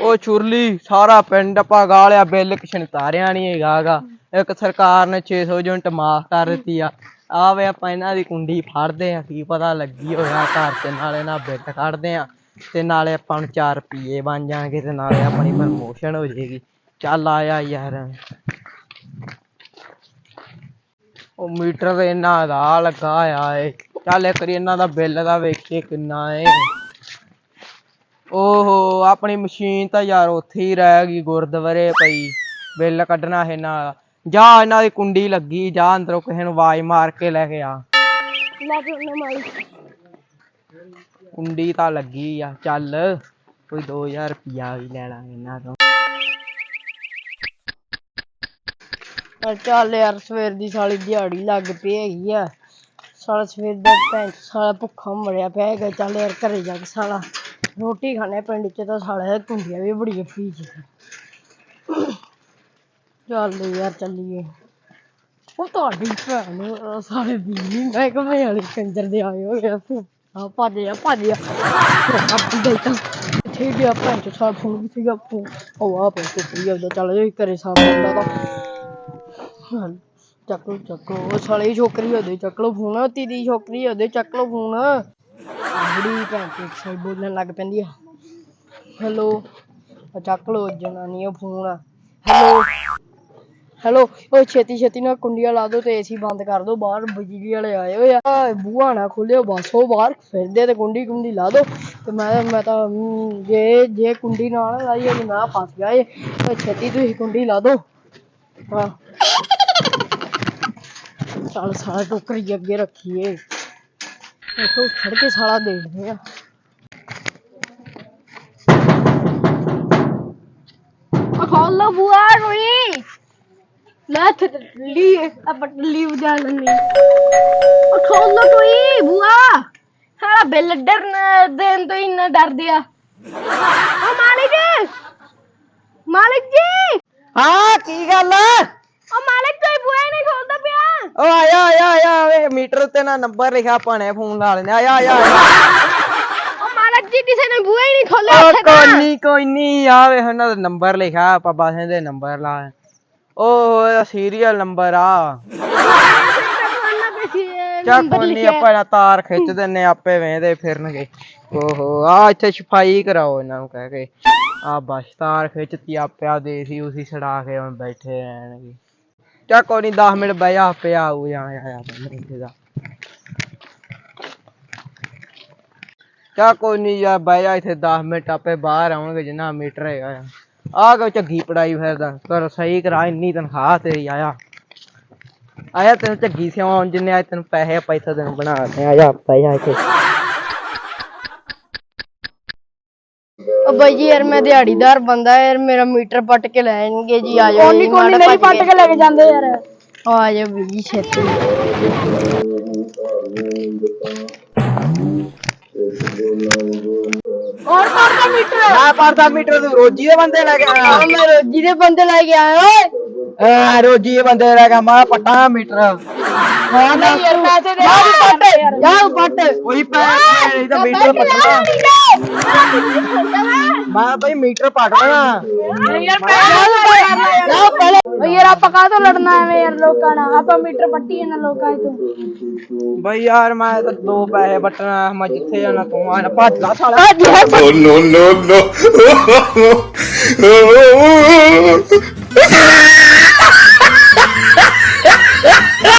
ਉਹ ਚੁਰਲੀ ਸਾਰਾ ਪਿੰਡ ਆਪਾਂ ਗਾਲਿਆ ਬਿੱਲ ਕਿਛਣ ਤਾਰਿਆ ਨਹੀਂ ਹੈਗਾਗਾ ਇੱਕ ਸਰਕਾਰ ਨੇ 600 ਯੂਨਿਟ ਮਾਫ ਕਰ ਦਿੱਤੀ ਆ। ਆਵੇ ਆਪਾਂ ਇਹਨਾਂ ਦੀ ਕੁੰਡੀ ਫੜਦੇ ਆ, ਕੀ ਪਤਾ ਲੱਗੀ ਹੋਇਆ ਘਰ ਤੇ ਨਾਲੇ ਨਾ ਬਿੱਲ ਕੱਢਦੇ ਆ। ਤੇ ਨਾਲੇ ਆਪਾਂ ਨੂੰ 4 ਰੁਪਏ ਬਣ ਜਾਣਗੇ ਤੇ ਨਾਲੇ ਆਪਣੀ ਪ੍ਰਮੋਸ਼ਨ ਹੋ ਜਾਏਗੀ। ਚੱਲ ਆਇਆ ਯਾਰ। ਉਹ ਮੀਟਰ ਤੇ ਇਹਨਾਂ ਦਾ ਲੱਗਾ ਆ ਏ। ਚੱਲ ਇੱਕ ਵਾਰੀ ਇਹਨਾਂ ਦਾ ਬਿੱਲ ਦਾ ਵੇਖੀਏ ਕਿੰਨਾ ਏ। ਓਹੋ ਆਪਣੀ ਮਸ਼ੀਨ ਤਾਂ ਯਾਰ ਉੱਥੇ ਹੀ ਰਹਿ ਗਈ ਗੁਰਦੁਆਰੇ ਪਈ ਬਿੱਲ ਕੱਢਣਾ ਇਹਨਾਂ ਦਾ ਜਾ ਇਹਨਾਂ ਦੀ ਕੁੰਡੀ ਲੱਗੀ ਜਾ ਅੰਦਰੋਂ ਕਿਸੇ ਨੂੰ ਆਵਾਜ਼ ਮਾਰ ਕੇ ਲੈ ਕੇ ਆ। ਲੈ ਕੇ ਉਹਨੇ ਮਾਰੀ ਕੁੰਡੀ ਤਾਂ ਲੱਗੀ ਆ ਚੱਲ ਕੋਈ 2000 ਰੁਪਿਆ ਵੀ ਲੈ ਲਾਂਗੇ ਇਹਨਾਂ ਤੋਂ। ਪਰ ਚੱਲ ਯਾਰ ਸਵੇਰ ਦੀ ਸਾਲੀ ਦਿਹਾੜੀ ਲੱਗ ਪਈ ਹੈਗੀ ਆ। ਸਾਲਾ ਸਵੇਰ ਦਾ ਭੈਣ ਸਾਲਾ ਭੁੱਖਾ ਮਰਿਆ ਪਿਆ ਹੈਗਾ ਚੱਲ ਯਾਰ ਘਰੇ ਜਾ ਕੇ ਸਾਲਾ। ਰੋਟੀ ਖਾਣੇ ਪਿੰਡ ਚ ਤਾਂ ਸਾਲਾ ਕੁੰਡੀਆਂ ਵੀ ਬੜੀ ਫਰੀ ਜੀ ਚੱਲ ਯਾਰ ਚੱਲੀਏ। ਉਹ ਤੁਹਾਡੀ ਭੈਣ ਅਹ ਸਾਰੇ ਬਿਜਲੀ ਮਹਿਕਮੇ ਵਾਲੇ ਕੰਜਰ ਦੇ ਆਏ ਹੋਏ ਆ। ਆ ਭੱਜ ਜਾ ਭੱਜ ਜਾ ਆਪੀ ਦੇ ਤਾਂ ਇੱਥੇ ਗਿਆ ਭੈਣ ਚੋ ਸਾਲਾ ਫੋਨ ਵੀ ਸੀਗਾ ਉਹ ਆ ਪੈ ਕੇ ਫਰੀ ਉਹਦਾ ਚੱਲ ਜਾ ਘਰੇ ਸਾਹਮਣੇ ਦਾ ਤਾਂ ਚੱਕ ਲਓ ਚੱਕ ਲਓ ਉਹ ਛੋਕਰੀ ਉਹਦੇ ਚੱਕ ਲਓ ਫੋਨ। ਤੀਦੀ ਛੋਕਰੀ ਉਹਦੇ ਚੱਕ ਲਓ ਫੋਨ। ਬੜੀ ਭੈਣ ਚੋ ਸਹੀ ਬੋਲਣ ਲੱਗ ਪੈਂਦੀ ਆ। ਹੈਲੋ ਉਹ ਚੱਕ ਲਓ ਜਨਾਨੀ ਉਹ ਫੋਨ ਹੈਲੋ ਹੈਲੋ ਉਹ ਛੇਤੀ ਛੇਤੀ ਨਾਲ ਕੁੰਡੀਆਂ ਲਾ ਦਿਓ ਤੇ ਏਸੀ ਬੰਦ ਕਰ ਦਿਓ ਬਾਹਰ ਬਿਜਲੀ ਵਾਲੇ ਆਏ ਹੋਏ ਆ। ਬੂਹਾ ਨਾ ਖੋਲਿਓ ਬਸ ਉਹ ਬਾਹਰ ਫਿਰਦੇ ਤੇ ਕੁੰਡੀ ਕੁੰਡੀ ਲਾ ਦਿਓ। ਤੇ ਮੈਂ ਮੈਂ ਤਾਂ ਹਮ, ਜੇ ਜੇ ਕੁੰਡੀ ਨਾ ਨਾ ਲਾਈ ਹੋਈ ਮੈਂ ਫਸ ਗਿਆ ਏ। ਤੇ ਛੇਤੀ ਤੁਸੀਂ ਕੁੰਡੀ ਲਾ ਦਿਓ। ਹਾਂ। ਚੱਲ ਸਾਲਾ ਟੋਕਰੀ ਅੱਗੇ ਰੱਖੀਏ। ਇੱਥੋਂ ਫੜ ਕੇ ਸਾਲਾ ਦੇਖਦੇ ਆ ਆ ਖੋਲ ਲੋ ਬੂਆ ਕੋਈ ਲੈ ਟੱਲੀ ਆਪਾਂ ਟੱਲੀ ਵਜਾ ਲੈਣੀ ਆ ਖੋਲ ਲੋ ਕੋਈ ਬੂਆ ਸਾਲਾ ਬਿੱਲ ਡਰਨ ਦੇਣ ਤੋਂ ਹੀ ਇੰਨਾ ਡਰਦੇ ਆ ਓ ਮਾਲਿਕ ਮਾਲਿਕ ਜੀ ਹਾਂ ਕੀ ਗੱਲ ਆ ਓ ਮਾਲਿਕ ਕੋਈ ਬੂਆ ਹੀ ਨਹੀਂ ਖੋਲਦਾ ਪਿਆ ਓ ਆਇਆ ਆਇਆ ਆਇਆ ਵੇ ਮੀਟਰ ਉੱਤੇ ਨਾ ਨੰਬਰ ਲਿਖਿਆ ਭਾਣੇ ਫੋਨ ਲਾ ਲੈਨੇ ਆਇਆ ਆਇਆ ਓ ਮਾਲਕ ਜੀ ਕਿਸੇ ਨੇ ਬੂਹਾ ਹੀ ਨਹੀਂ ਖੋਲਿਆ ਓ ਉੱਥੇ ਕੋਈ ਤਾਂ ਨਹੀਂ ਕੋਈ ਨਹੀਂ ਆਵੇ ਉਹਨਾਂ ਦਾ ਨੰਬਰ ਲਿਖਿਆ ਆਪਾਂ ਬਸ ਦੇ ਨੰਬਰ ਲਾ। ਉਹ ਇਹਦਾ ਸੀਰੀਅਲ ਨੰਬਰ ਆ। ਚੱਲ ਕੋਈ ਨਹੀਂ ਆਪਾਂ ਨਾ ਤਾਰ ਖਿੱਚ ਦਿੰਨੇ ਆਪੇ ਵੇਂਦੇ ਫਿਰਨਗੇ। ਓਹੋ ਆ ਇੱਥੇ ਸਫ਼ਾਈ ਕਰਾਓ ਇਹਨਾਂ ਨੂੰ ਕਹਿ ਕੇ। ਆ ਬਸ ਤਾਰ ਖਿੱਚਤੀ ਆਪੇ ਆ ਦੇਸੀ ਉਸੀ ਛੜਾ ਕੇ ਹੁਣ ਬੈਠੇ ਰਹਿਣਗੇ। ਚੱਲ ਕੋਈ ਨਹੀਂ 10 ਮਿੰਟ ਬਹਿ ਜਾ, ਆਪੇ ਆਊ ਜਾਂ ਆਇਆ ਬੰਦੇ ਦਾ ਚੱਲ ਕੋਈ ਨਹੀਂ ਯਾਰ, ਬਹਿ ਜਾ ਇੱਥੇ 10 ਮਿੰਟ, ਆਪੇ ਬਾਹਰ ਆਉਣਗੇ ਜਿੰਨਾ ਮੀਟਰ ਹੈਗਾ ਆ। ਆ ਕੋ ਝੱਗੀ ਪੜਾਈ ਫਿਰਦਾ ਕਰ ਸਹੀ ਕਰਾ, ਇੰਨੀ ਤਨਖਾਹ ਤੇਰੀ, ਆਇਆ। ਆਇਆ ਤੈਨੂੰ ਝੱਗੀ ਸਿਆਉਣ ਜਿੰਨੇ ਆਏ ਤੈਨੂੰ ਪੈਸੇ ਪੈਸੇ ਤੈਨੂੰ ਬਣਾ ਦੇ ਆਇਆ ਬਹਿ ਇੱਥੇ। ਓ ਬਾਈ ਜੀ ਯਾਰ ਮੈਂ ਦਿਹਾੜੀਦਾਰ ਬੰਦਾ ਯਾਰ ਮੇਰਾ ਮੀਟਰ ਪੱਟ ਕੇ ਲੈ ਜਾਣਗੇ ਜੀ ਆ ਜਾਓ ਕੋਨੀ ਕੋਨੀ ਨਹੀਂ ਪੱਟ ਕੇ ਲੈ ਕੇ ਜਾਂਦੇ ਯਾਰ। ਆ ਜਾਓ ਵੀ ਜੀ ਛੇਤੀ। ਔਰ ਪੜਦਾ ਮੀਟਰ ਮੈਂ ਪੜਦਾ ਮੀਟਰ ਤੂੰ ਰੋਜੀ ਦੇ ਬੰਦੇ ਲੈ ਕੇ ਆਇਆ। ਮੈਂ ਰੋਜੀ ਦੇ ਬੰਦੇ ਲੈ ਕੇ ਆਇਆ ਓਏ। ਆ ਰੋਜੀ ਦੇ ਬੰਦੇ ਲੈ ਕੇ ਮੈਂ ਪੱਟਾ ਮੀਟਰ। ਹਾਂ ਨਹੀਂ ਯਾਰ ਪੈਸੇ ਦੇ ਜਾ ਪੱਟ ਜਾ ਪੱਟ। ਉਹੀ ਪੈਸੇ ਇਹਦਾ ਮੀਟਰ ਪੱਟਣਾ। ਮੈਂ ਬਈ ਮੀਟਰ ਪੱਟਣਾ ਯਾਰ ਪੈਸੇ ਜਾ ਪਹਿਲੇ ਓ ਯਾਰ ਆਪਾਂ ਕਾਹ ਤੋਂ ਲੜਨਾ ਐਵੇਂ ਯਾਰ ਲੋਕਾਂ ਨਾਲ ਆਪਾਂ ਮੀਟਰ ਪੱਟੀ ਇਹਨਾਂ ਲੋਕਾਂ ਤੋਂ ਬਈ ਯਾਰ ਮੈਂ ਤਾਂ ਦੋ ਪੈਸੇ ਪੱਟਣਾ ਮੈਂ ਜਿੱਥੇ ਜਾਣਾ ਤੂੰ ਆ ਭੱਜ ਲਾ ਸਾਲਾ Oh no no no!